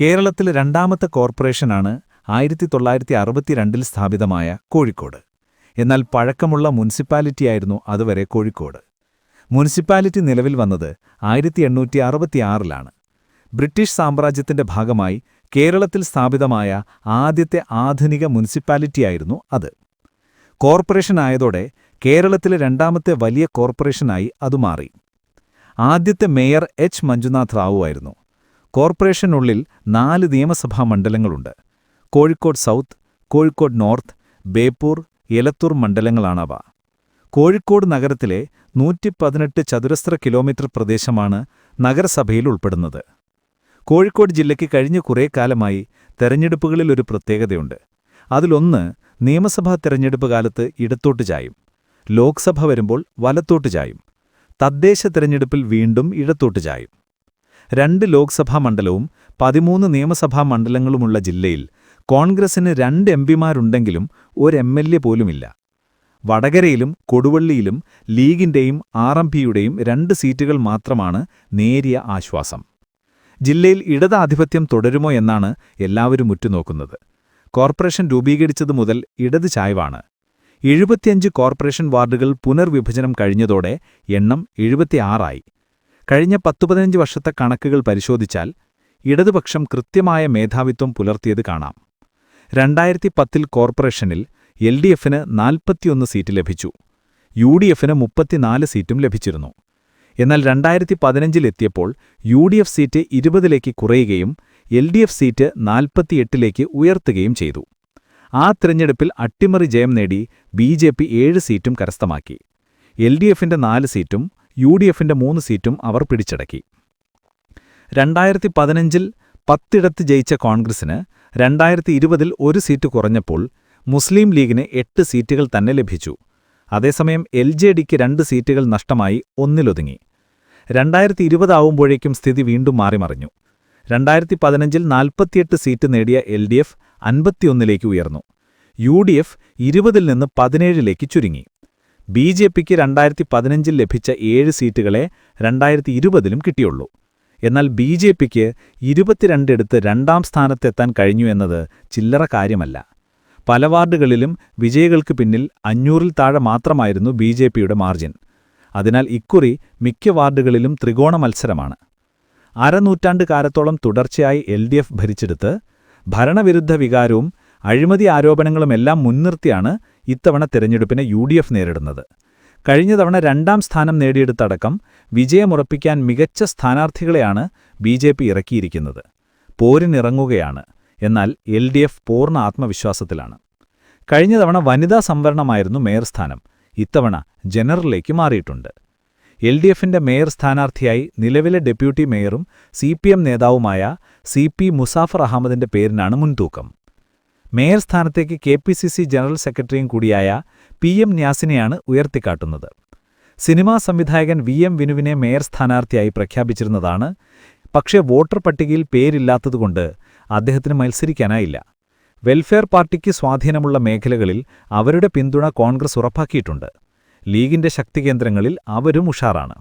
കേരളത്തിൽ രണ്ടാമത്തെ കോർപ്പറേഷനാണ് ആയിരത്തി തൊള്ളായിരത്തി അറുപത്തിരണ്ടിൽ സ്ഥാപിതമായ കോഴിക്കോട്. എന്നാൽ പഴക്കമുള്ള മുനിസിപ്പാലിറ്റിയായിരുന്നു അതുവരെ കോഴിക്കോട്. മുനിസിപ്പാലിറ്റി നിലവിൽ വന്നത് ആയിരത്തി എണ്ണൂറ്റി അറുപത്തിയാറിലാണ് ബ്രിട്ടീഷ് സാമ്രാജ്യത്തിന്റെ ഭാഗമായി കേരളത്തിൽ സ്ഥാപിതമായ ആദ്യത്തെ ആധുനിക മുനിസിപ്പാലിറ്റിയായിരുന്നു അത്. കോർപ്പറേഷനായതോടെ കേരളത്തിലെ രണ്ടാമത്തെ വലിയ കോർപ്പറേഷനായി അത് മാറി. ആദ്യത്തെ മേയർ എച്ച്. മഞ്ജുനാഥ് റാവുവായിരുന്നു. കോർപ്പറേഷനുള്ളിൽ നാല് നിയമസഭാ മണ്ഡലങ്ങളുണ്ട്. കോഴിക്കോട് സൗത്ത് കോഴിക്കോട് നോർത്ത് ബേപ്പൂർ എലത്തൂർ മണ്ഡലങ്ങളാണവ. കോഴിക്കോട് നഗരത്തിലെ നൂറ്റി പതിനെട്ട് ചതുരശ്ര കിലോമീറ്റർ പ്രദേശമാണ് നഗരസഭയിൽ ഉൾപ്പെടുന്നത്. കോഴിക്കോട് ജില്ലയ്ക്ക് കഴിഞ്ഞ കുറേ കാലമായി തെരഞ്ഞെടുപ്പുകളിൽ ഒരു പ്രത്യേകതയുണ്ട്. അതിലൊന്ന് നിയമസഭാ തെരഞ്ഞെടുപ്പ് കാലത്ത് ഇടത്തോട്ട് ചായും. ലോക്സഭ വരുമ്പോൾ വലത്തോട്ട് ചായും. തദ്ദേശ തെരഞ്ഞെടുപ്പിൽ വീണ്ടും ഇടത്തോട്ട് ചായും. രണ്ട് ലോക്സഭാ മണ്ഡലവും പതിമൂന്ന് നിയമസഭാ മണ്ഡലങ്ങളുമുള്ള ജില്ലയിൽ കോൺഗ്രസിന് രണ്ട് എം പിമാരുണ്ടെങ്കിലും ഒരു എം എൽ എ പോലുമില്ല. വടകരയിലും കൊടുവള്ളിയിലും ലീഗിന്റെയും ആർ എം പിയുടെയും രണ്ട് സീറ്റുകൾ മാത്രമാണ് നേരിയ ആശ്വാസം. ജില്ലയിൽ ഇടതാധിപത്യം തുടരുമോ എന്നാണ് എല്ലാവരും ഉറ്റുനോക്കുന്നത്. കോർപ്പറേഷൻ രൂപീകരിച്ചതു മുതൽ ഇടത് ചായ്വാണ്. എഴുപത്തിയഞ്ച് കോർപ്പറേഷൻ വാർഡുകൾ പുനർവിഭജനം കഴിഞ്ഞതോടെ എണ്ണം എഴുപത്തിയാറായി. കഴിഞ്ഞ പത്തു പതിനഞ്ച് വർഷത്തെ കണക്കുകൾ പരിശോധിച്ചാൽ ഇടതുപക്ഷം കൃത്യമായ മേധാവിത്വം പുലർത്തിയത് കാണാം. രണ്ടായിരത്തി പത്തിൽ കോർപ്പറേഷനിൽ എൽ ഡി എഫിന് നാൽപ്പത്തിയൊന്ന് സീറ്റ് ലഭിച്ചു. യു ഡി എഫിന് മുപ്പത്തിനാല് സീറ്റും ലഭിച്ചിരുന്നു. എന്നാൽ രണ്ടായിരത്തി പതിനഞ്ചിലെത്തിയപ്പോൾ യു ഡി എഫ് സീറ്റ് ഇരുപതിലേക്ക് കുറയുകയും എൽ ഡി എഫ് സീറ്റ് നാൽപ്പത്തിയെട്ടിലേക്ക് ഉയർത്തുകയും ചെയ്തു. ആ തിരഞ്ഞെടുപ്പിൽ അട്ടിമറി ജയം നേടി ബി ജെ പി ഏഴ് സീറ്റും കരസ്ഥമാക്കി. എൽ ഡി എഫിന്റെ നാല് സീറ്റും യു ഡി എഫിന്റെ മൂന്ന് സീറ്റും അവർ പിടിച്ചടക്കി. രണ്ടായിരത്തി പതിനഞ്ചിൽ പത്തിടത്ത് ജയിച്ച കോൺഗ്രസിന് രണ്ടായിരത്തി ഇരുപതിൽ ഒരു സീറ്റ് കുറഞ്ഞപ്പോൾ മുസ്ലിം ലീഗിന് എട്ട് സീറ്റുകൾ തന്നെ ലഭിച്ചു. അതേസമയം എൽ ജെ ഡിക്ക് രണ്ട് സീറ്റുകൾ നഷ്ടമായി ഒന്നിലൊതുങ്ങി. രണ്ടായിരത്തി ഇരുപതാവുമ്പോഴേക്കും സ്ഥിതി വീണ്ടും മാറിമറിഞ്ഞു രണ്ടായിരത്തി പതിനഞ്ചിൽ നാൽപ്പത്തിയെട്ട് സീറ്റ് നേടിയ എൽ ഡി എഫ് അൻപത്തിയൊന്നിലേക്ക് ഉയർന്നു. യു ഡി എഫ് ഇരുപതിൽ നിന്ന് പതിനേഴിലേക്ക് ചുരുങ്ങി. ബി ജെ പിക്ക് രണ്ടായിരത്തി പതിനഞ്ചിൽ ലഭിച്ച ഏഴ് സീറ്റുകളെ രണ്ടായിരത്തി ഇരുപതിലും കിട്ടിയുള്ളൂ. എന്നാൽ ബി ജെ പിക്ക് ഇരുപത്തിരണ്ടെടുത്ത് രണ്ടാം സ്ഥാനത്തെത്താൻ കഴിഞ്ഞു എന്നത് ചില്ലറ കാര്യമല്ല. പല വാർഡുകളിലും വിജയികൾക്ക് പിന്നിൽ അഞ്ഞൂറിൽ താഴെ മാത്രമായിരുന്നു ബി ജെ പിയുടെ മാർജിൻ. അതിനാൽ ഇക്കുറി മിക്ക വാർഡുകളിലും ത്രികോണ മത്സരമാണ്. അരനൂറ്റാണ്ട് കാലത്തോളം തുടർച്ചയായി എൽ ഡി എഫ് ഭരിച്ചെടുത്ത് ഭരണവിരുദ്ധ വികാരവും അഴിമതി ആരോപണങ്ങളുമെല്ലാം മുൻനിർത്തിയാണ് ഇത്തവണ തെരഞ്ഞെടുപ്പിനെ യു ഡി എഫ് നേരിടുന്നത്. കഴിഞ്ഞ തവണ രണ്ടാം സ്ഥാനം നേടിയെടുത്തടക്കം വിജയമുറപ്പിക്കാൻ മികച്ച സ്ഥാനാർത്ഥികളെയാണ് ബി ജെ പി ഇറക്കിയിരിക്കുന്നത്. പോരിനിറങ്ങുകയാണ്. എന്നാൽ എൽ ഡി എഫ് പൂർണ ആത്മവിശ്വാസത്തിലാണ്. കഴിഞ്ഞ തവണ വനിതാ സംവരണമായിരുന്നു മേയർ സ്ഥാനം. ഇത്തവണ ജനറലിലേക്ക് മാറിയിട്ടുണ്ട്. എൽ ഡി എഫിന്റെ മേയർ സ്ഥാനാർത്ഥിയായി നിലവിലെ ഡെപ്യൂട്ടി മേയറും സി പി എം നേതാവുമായ സി പി മുസാഫർ അഹമ്മദിന്റെ പേരിനാണ് മുൻതൂക്കം. മേയർ സ്ഥാനത്തേക്ക് K P C C general സെക്രട്ടറിയും കൂടിയായ പി എം ന്യാസിനെയാണ് ഉയർത്തിക്കാട്ടുന്നത്. സിനിമാ സംവിധായകൻ വി എം വിനുവിനെ മേയർ സ്ഥാനാർത്ഥിയായി പ്രഖ്യാപിച്ചിരുന്നതാണ്. പക്ഷേ വോട്ടർ പട്ടികയിൽ പേരില്ലാത്തതുകൊണ്ട് അദ്ദേഹത്തിന് മത്സരിക്കാനായില്ല. വെൽഫെയർ പാർട്ടിക്ക് സ്വാധീനമുള്ള മേഖലകളിൽ അവരുടെ പിന്തുണ കോൺഗ്രസ് ഉറപ്പാക്കിയിട്ടുണ്ട്. ലീഗിന്റെ ശക്തികേന്ദ്രങ്ങളിൽ അവരും ഉഷാറാണ്.